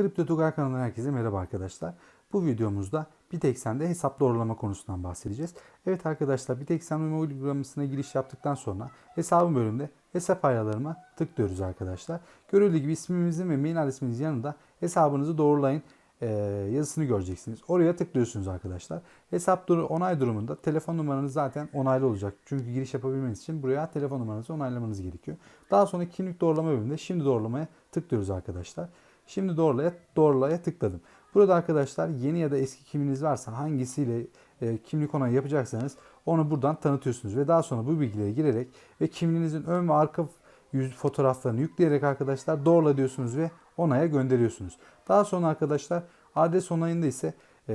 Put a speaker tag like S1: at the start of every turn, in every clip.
S1: Kripto Tugay kanalından herkese merhaba arkadaşlar. Bu videomuzda Bitexen'de hesap doğrulama konusundan bahsedeceğiz. Evet arkadaşlar Bitexen mobil uygulamasına giriş yaptıktan sonra hesabın bölümünde hesap ayarlarıma tıklıyoruz arkadaşlar. Görüldüğü gibi ismimizin ve mail adresimizin yanında hesabınızı doğrulayın e, yazısını göreceksiniz. Oraya tıklıyorsunuz arkadaşlar. Hesap duru onay durumunda telefon numaranız zaten onaylı olacak. Çünkü giriş yapabilmeniz için buraya telefon numaranızı onaylamanız gerekiyor. Daha sonra kimlik doğrulama bölümünde şimdi doğrulamaya tıklıyoruz arkadaşlar. Şimdi doğrulaya, doğrulaya tıkladım. Burada arkadaşlar yeni ya da eski kimliğiniz varsa hangisiyle e, kimlik onayı yapacaksanız onu buradan tanıtıyorsunuz. Ve daha sonra bu bilgileri girerek ve kimliğinizin ön ve arka yüz fotoğraflarını yükleyerek arkadaşlar doğrula diyorsunuz ve onaya gönderiyorsunuz. Daha sonra arkadaşlar adres onayında ise e,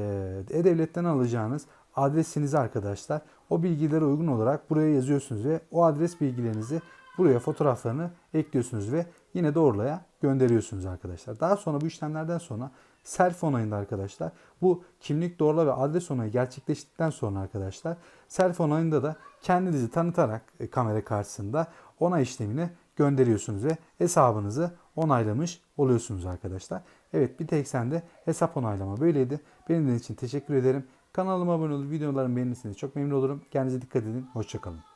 S1: E-Devlet'ten alacağınız adresinizi arkadaşlar o bilgilere uygun olarak buraya yazıyorsunuz ve o adres bilgilerinizi buraya fotoğraflarını ekliyorsunuz ve yine doğrulaya gönderiyorsunuz arkadaşlar. Daha sonra bu işlemlerden sonra self onayında arkadaşlar bu kimlik doğrula ve adres onayı gerçekleştikten sonra arkadaşlar self onayında da kendinizi tanıtarak e, kamera karşısında onay işlemini gönderiyorsunuz ve hesabınızı onaylamış oluyorsunuz arkadaşlar. Evet bir tek sende hesap onaylama böyleydi. Benim için teşekkür ederim. Kanalıma abone olup videolarımı beğenirseniz çok memnun olurum. Kendinize dikkat edin. Hoşçakalın.